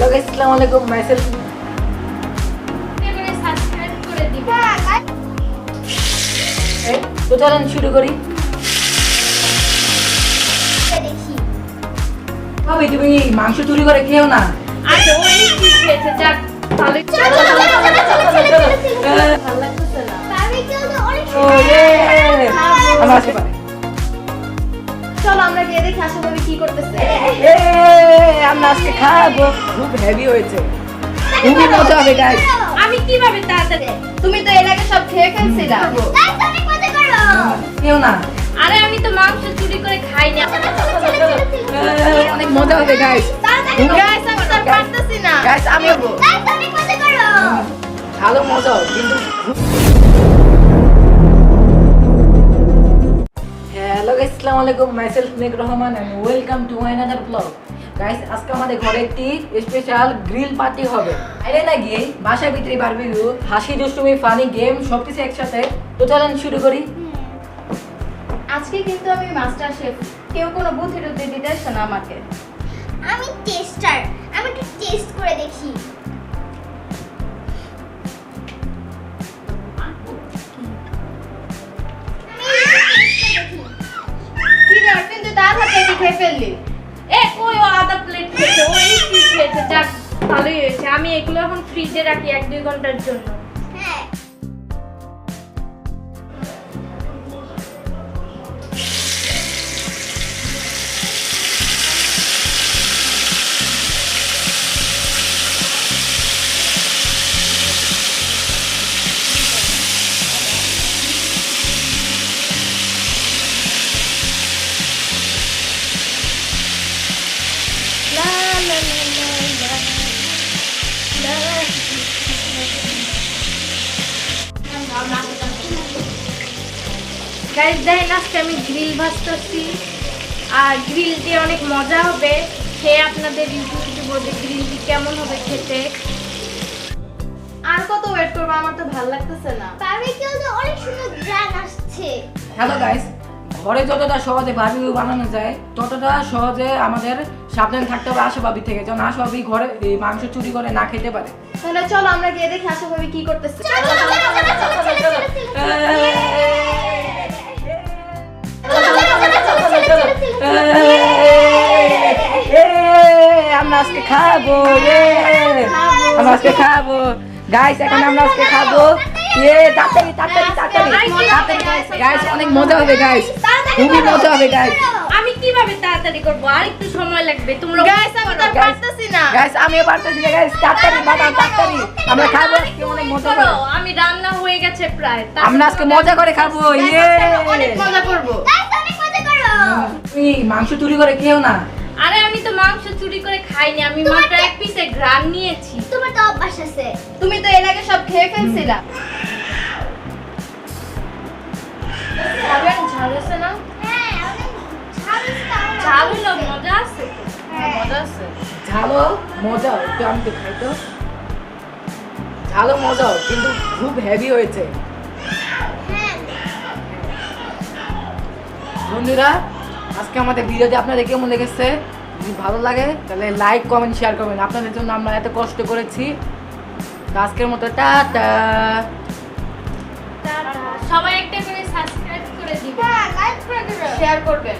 Hello guys আসসালামু আলাইকুম myself এবারে সাবস্ক্রাইব করে দিবেন তো চলেন শুরু করি? দেখি। ভাবি তুমি মাংস চুরি করে খেও না? আচ্ছা ওই কি খেয়েছে যাক তাহলে চলো, চলো, চলো, চলো, চলো, চলো, চলো, চলো। এ, ভালো লাগতেছে না। বারবিকিউ তো অনেক ও সুন্দর। ইয়ে আমার আসতে পারে চলো আমরা গিয়ে দেখি আশাভাবি কি করতেছে। আমরা আজকে খাব। খুব হেভি হয়েছে। খুবই মজা হবে গাইস আমি কীভাবে তাড়াতাড়ি তুমি তো এর আগে সব খেয়ে ফেলছিলা। খেও না। আরে আমি তো মাংস চুরি করে খাই না। চলো, চলো, চলো, চলো, চলো। অনেক মজা হবে গাইস গাইস আমি তো পারতেছি না। গাইস আমি। ভালো মজা কিন্তু আসসালামু আলাইকুম myself make Rahman and welcome to my another blog guys আজকে আমাদের ঘরে একটি স্পেশাল গ্রিল পার্টি হবে। বাইরে না গিয়ে বাসার ভিতরে বারবিকিউ হাসি দুষ্টুমি ফানি গেম সবকিছু একসাথে তো চলেন শুরু করি। আজকে কিন্তু আমি মাস্টার শেফ কেউ কোনো বুদ্ধি টুদ্ধি দিতে আসছে না আমাকে। আমি টেস্টার আমি একটু টেস্ট করে দেখি। খেয়ে ফেললি? এ ওই ও আধা প্লেট খেয়েছে? ওই কি খেয়েছে? যাক, ভালোই হয়েছে। আমি এগুলো এখন ফ্রিজে রাখি এক দুই ঘণ্টার জন্য। গাইস দেখেন আজকে আমি গ্রিল ভাজতেছি আর গ্রিল দিয়ে অনেক মজা হবে খেয়ে আপনাদের ইউটিউবে বলবে গ্রিলটি কেমন হবে খেতে আর কত ওয়েট করব আমার তো ভালো লাগতেছে না বারবিকিউ তো অনেক সুন্দর গ্রান আসছে হ্যালো গাইস ঘরে যতটা সহজে বারবিকিউ বানানো যায় ততটা সহজে আমাদের সাবধান থাকতে হবে আশাবাবি থেকে যেন আশাবাবি ঘরে মাংস চুরি করে না খেতে পারে তাহলে চলো আমরা গিয়ে দেখি আশাভাবি কি করতেছে আমরা আজকে খাব আমরা আজকে খাব। গাইস এখন আমরা আজকে খাব। এ তাড়াতাড়ি তাড়াতাড়ি তাড়াতাড়ি। তাড়াতাড়ি গাইস অনেক মজা হবে গাইস খুবই মজা হবে গাইস আমি কীভাবে তাড়াতাড়ি করব? আর একটু সময় লাগবে। তোমরা গাইস আমি তো পারতেছি না। গাইস আমিও পারতেছি না গাইস তাড়াতাড়ি বাবা তাড়াতাড়ি। আমরা খাব আজকে অনেক মজা করে আমি রান্না হয়ে গেছে প্রায়। আমরা আজকে মজা করে খাব ইয়ে। অনেক মজা করব। তো অনেক মজা। তুমি মাংস চুরি করে খেও না। আরে আমি তো মাংস চুরি খাইনি আমি মাত্র এক পিসে গ্রাম নিয়েছি। তোমার তো অভ্যাস আছে। তুমি তো এর আগে সব খেয়ে ফেলছিলা। ঝাল আছে না? হ্যাঁ ঝাল আছে। তো আমার। ঝাল হলো মজা আছে তো। হ্যাঁ। মজা আছে। ঝালো মজা একটু আমি তো খাই তো। ঝালো মজা কিন্তু খুব হেভি হয়েছে। হ্যাঁ। বন্ধুরা আজকে আমাদের ভিডিওতে আপনাদের কেমন লেগেছে? যদি ভালো লাগে তাহলে লাইক কমেন্ট শেয়ার করবেন। আপনাদের জন্য আমরা এত কষ্ট করেছি। আজকের মতো টাটা। সবাই একটা করে সাবস্ক্রাইব করে দিবেন। হ্যাঁ লাইক করে দিবেন। শেয়ার করবেন।